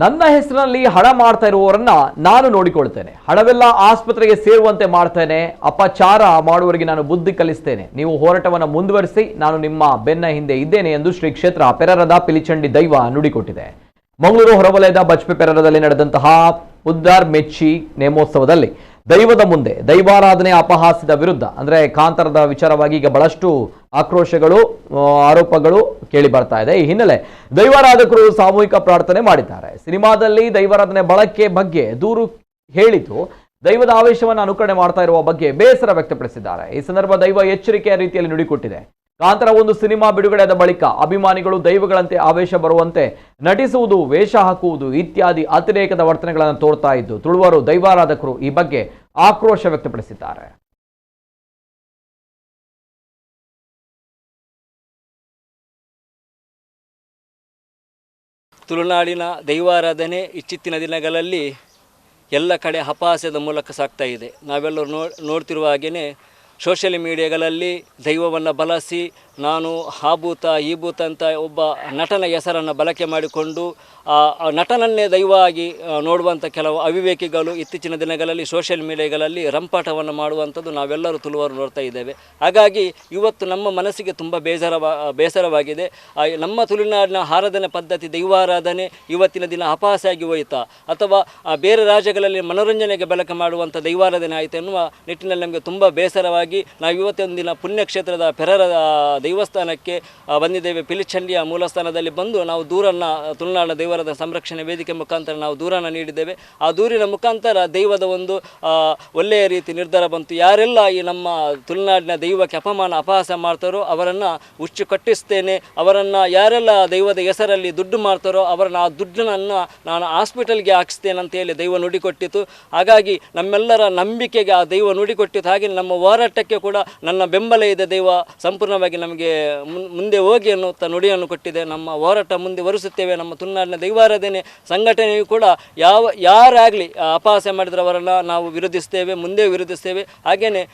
ನನ್ನ ಹೆಸರಿನಲ್ಲಿ ಹಣ ಮಾಡ್ತಾ ಇರುವವರನ್ನ ನಾನು ನೋಡಿಕೊಳ್ತೇನೆ ಹಣವೆಲ್ಲ ಆಸ್ಪತ್ರೆಗೆ ಸೇರುವಂತೆ ಮಾಡ್ತೇನೆ. ಅಪಚಾರ ಮಾಡುವವರಿಗೆ ನಾನು ಬುದ್ಧಿ ಕಲಿಸ್ತೇನೆ. ನೀವು ಹೋರಾಟವನ್ನು ಮುಂದುವರಿಸಿ, ನಾನು ನಿಮ್ಮ ಬೆನ್ನ ಹಿಂದೆ ಇದ್ದೇನೆ ಎಂದು ಶ್ರೀ ಕ್ಷೇತ್ರ ಪೆರರದ ಪಿಲಿಚಂಡಿ ದೈವ ನುಡಿಕೊಟ್ಟಿದೆ. ಮಂಗಳೂರು ಹೊರವಲಯದ ಬಜ್ಪೆ ಪೆರರದಲ್ಲಿ ನಡೆದಂತಹ ಉದ್ದಾರ್ ಮೆಚ್ಚಿ ನೇಮೋತ್ಸವದಲ್ಲಿ ದೈವದ ಮುಂದೆ ದೈವಾರಾಧನೆ ಅಪಹಾಸ್ಯದ ವಿರುದ್ಧ, ಅಂದ್ರೆ ಕಾಂತರದ ವಿಚಾರವಾಗಿ ಈಗ ಬಹಳಷ್ಟು ಆಕ್ರೋಶಗಳು ಆರೋಪಗಳು ಕೇಳಿ ಬರ್ತಾ ಇದೆ. ಈ ಹಿನ್ನೆಲೆ ದೈವಾರಾಧಕರು ಸಾಮೂಹಿಕ ಪ್ರಾರ್ಥನೆ ಮಾಡಿದ್ದಾರೆ. ಸಿನಿಮಾದಲ್ಲಿ ದೈವಾರಾಧನೆ ಬಳಕೆ ಬಗ್ಗೆ ದೂರು ಹೇಳಿದ್ದು, ದೈವದ ಆವೇಶವನ್ನು ಅನುಕರಣೆ ಮಾಡ್ತಾ ಇರುವ ಬಗ್ಗೆ ಬೇಸರ ವ್ಯಕ್ತಪಡಿಸಿದ್ದಾರೆ. ಈ ಸಂದರ್ಭ ದೈವ ಎಚ್ಚರಿಕೆಯ ರೀತಿಯಲ್ಲಿ ನುಡಿಕೊಟ್ಟಿದೆ. ಕಾಂತರ ಒಂದು ಸಿನಿಮಾ ಬಿಡುಗಡೆಯಾದ ಬಳಿಕ ಅಭಿಮಾನಿಗಳು ದೈವಗಳಂತೆ ಆವೇಶ ಬರುವಂತೆ ನಟಿಸುವುದು, ವೇಷ ಹಾಕುವುದು ಇತ್ಯಾದಿ ಅತಿರೇಕದ ವರ್ತನೆಗಳನ್ನು ತೋರ್ತಾ ಇದ್ದು, ತುಳುವರು ದೈವಾರಾಧಕರು ಈ ಬಗ್ಗೆ ಆಕ್ರೋಶ ವ್ಯಕ್ತಪಡಿಸಿದ್ದಾರೆ. ತುಳುನಾಡಿನ ದೈವಾರಾಧನೆ ಇಚ್ಚಿತ್ತಿನ ದಿನಗಳಲ್ಲಿ ಎಲ್ಲ ಕಡೆ ಅಪಹಾಸ್ಯದ ಮೂಲಕ ಸಾಗ್ತಾ ಇದೆ. ನಾವೆಲ್ಲರೂ ನೋಡ್ತಿರುವ ಹಾಗೆಯೇ ಸೋಷಿಯಲ್ ಮೀಡಿಯಾಗಳಲ್ಲಿ ದೈವವನ್ನು ಬಳಸಿ ನಾನು ಆ ಭೂತ, ಈ ಭೂತ ಅಂತ ಒಬ್ಬ ನಟನ ಹೆಸರನ್ನು ಬಳಕೆ ಮಾಡಿಕೊಂಡು, ಆ ನಟನನ್ನೇ ದೈವವಾಗಿ ನೋಡುವಂಥ ಕೆಲವು ಅವಿವೇಕಿಗಳು ಇತ್ತೀಚಿನ ದಿನಗಳಲ್ಲಿ ಸೋಷಿಯಲ್ ಮೀಡಿಯಾಗಳಲ್ಲಿ ರಂಪಾಟವನ್ನು ಮಾಡುವಂಥದ್ದು ನಾವೆಲ್ಲರೂ ತುಳುವರು ನೋಡ್ತಾ ಇದ್ದೇವೆ. ಹಾಗಾಗಿ ಇವತ್ತು ನಮ್ಮ ಮನಸ್ಸಿಗೆ ತುಂಬ ಬೇಸರವ ಬೇಸರವಾಗಿದೆ. ನಮ್ಮ ತುಳುನಾಡಿನ ಆರಾಧನೆ ಪದ್ಧತಿ ದೈವಾರಾಧನೆ ಇವತ್ತಿನ ದಿನ ಅಪಹಾಸಿಯಾಗಿ ಹೋಯಿತಾ, ಅಥವಾ ಬೇರೆ ರಾಜ್ಯಗಳಲ್ಲಿ ಮನೋರಂಜನೆಗೆ ಬಳಕೆ ಮಾಡುವಂಥ ದೈವಾರಾಧನೆ ಆಯಿತು ಎನ್ನುವ ನಿಟ್ಟಿನಲ್ಲಿ ನಮಗೆ ತುಂಬ ಬೇಸರವಾಗಿ ನಾವು ಇವತ್ತೊಂದು ದಿನ ಪುಣ್ಯಕ್ಷೇತ್ರದ ಪೆರರ ದೈವಸ್ಥಾನಕ್ಕೆ ಬಂದಿದ್ದೇವೆ. ಪಿಲಿಚಂಡಿಯ ಮೂಲಸ್ಥಾನದಲ್ಲಿ ಬಂದು ನಾವು ದೂರನ್ನು ತುಳುನಾಡಿನ ದೈವರದ ಸಂರಕ್ಷಣೆ ವೇದಿಕೆ ಮುಖಾಂತರ ನಾವು ದೂರನ್ನು ನೀಡಿದ್ದೇವೆ. ಆ ದೂರಿನ ಮುಖಾಂತರ ದೈವದ ಒಂದು ಒಳ್ಳೆಯ ರೀತಿ ನಿರ್ಧಾರ ಬಂತು. ಯಾರೆಲ್ಲ ಈ ನಮ್ಮ ತುಳುನಾಡಿನ ದೈವಕ್ಕೆ ಅಪಮಾನ, ಅಪಹಾಸ ಮಾಡ್ತಾರೋ ಅವರನ್ನು ಹುಚ್ಚು ಕಟ್ಟಿಸ್ತೇನೆ. ಅವರನ್ನು ಯಾರೆಲ್ಲ ದೈವದ ಹೆಸರಲ್ಲಿ ದುಡ್ಡು ಮಾಡ್ತಾರೋ ಅವರನ್ನು ಆ ದುಡ್ಡನ್ನು ನಾನು ಹಾಸ್ಪಿಟಲ್ಗೆ ಹಾಕಿಸ್ತೇನೆ ಅಂತ ಹೇಳಿ ದೈವ ನುಡಿಕೊಟ್ಟಿತು. ಹಾಗಾಗಿ ನಮ್ಮೆಲ್ಲರ ನಂಬಿಕೆಗೆ ಆ ದೈವ ನುಡಿಕೊಟ್ಟಿತು. ಹಾಗೆ ನಮ್ಮ ಹೋರಾಟಕ್ಕೆ ಕೂಡ ನನ್ನ ಬೆಂಬಲ ಇದೆ ದೈವ. ಸಂಪೂರ್ಣವಾಗಿ ನಮಗೆ ಮುನ್- ಮುಂದೆ ಹೋಗಿ ಅನ್ನುವಂಥ ನುಡಿಯನ್ನು ಕೊಟ್ಟಿದೆ. ನಮ್ಮ ಹೋರಾಟ ಮುಂದೆ ವರಿಸುತ್ತೇವೆ ನಮ್ಮ ತುಳುನಾಡಿನ ದೈವಾರಾಧನೆ ಸಂಘಟನೆಯು ಕೂಡ ಯಾವ, ಯಾರಾಗಲಿ ಅಪಹಾಸ್ಯ ಮಾಡಿದ್ರೆ ಅವರನ್ನು ನಾವು ವಿರೋಧಿಸ್ತೇವೆ, ಮುಂದೆ ವಿರೋಧಿಸ್ತೇವೆ. ಹಾಗೆಯೇ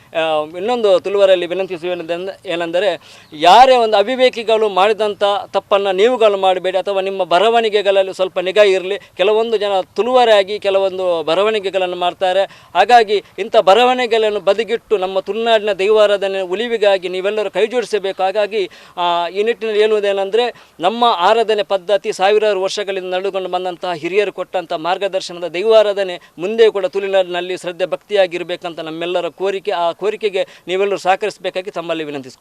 ಇನ್ನೊಂದು ತುಳುವರಲ್ಲಿ ವಿನಂತಿಸುವೇನೆಂದ ಏನೆಂದರೆ, ಯಾರೇ ಒಂದು ಅವಿವೇಕಿಗಳು ಮಾಡಿದಂಥ ತಪ್ಪನ್ನು ನೀವುಗಳು ಮಾಡಬೇಡಿ, ಅಥವಾ ನಿಮ್ಮ ಬರವಣಿಗೆಗಳಲ್ಲಿ ಸ್ವಲ್ಪ ನಿಗಾ ಇರಲಿ. ಕೆಲವೊಂದು ಜನ ತುಳುವರಾಗಿ ಕೆಲವೊಂದು ಬರವಣಿಗೆಗಳನ್ನು ಮಾಡ್ತಾರೆ. ಹಾಗಾಗಿ ಇಂಥ ಬರವಣಿಗೆಗಳನ್ನು ಬದಿಗಿಟ್ಟು ನಮ್ಮ ತುಳುನಾಡಿನ ದೈವಾರಾಧನೆ ಉಳಿವಿಗಾಗಿ ನೀವೆಲ್ಲರೂ ಕೈ ಜೋಡಿಸಬೇಕು ಹಾಗಾಗಿ ಈ ನಿಟ್ಟಿನಲ್ಲಿ ಹೇಳುವುದೇನೆಂದರೆ ನಮ್ಮ ಆರಾಧನೆ ಪದ್ಧತಿ ಸಾವಿರಾರು ವರ್ಷಗಳಿಂದ ನಡೆದುಕೊಂಡು ಬಂದಂತಹ ಹಿರಿಯರು ಕೊಟ್ಟಂಥ ಮಾರ್ಗದರ್ಶನದ ದೈವಾರಾಧನೆ ಮುಂದೆ ಕೂಡ ತುಳುನಾಡಿನಲ್ಲಿ ಶ್ರದ್ಧೆ ಭಕ್ತಿಯಾಗಿರಬೇಕಂತ ನಮ್ಮೆಲ್ಲರ ಕೋರಿಕೆ, ಆ ಕೋರಿಕೆಗೆ ನೀವೆಲ್ಲರೂ ಸಹಕರಿಸಬೇಕಾಗಿ ತಮ್ಮಲ್ಲಿ ವಿನಂತಿಸ್ಕೊಳ್ತೀನಿ.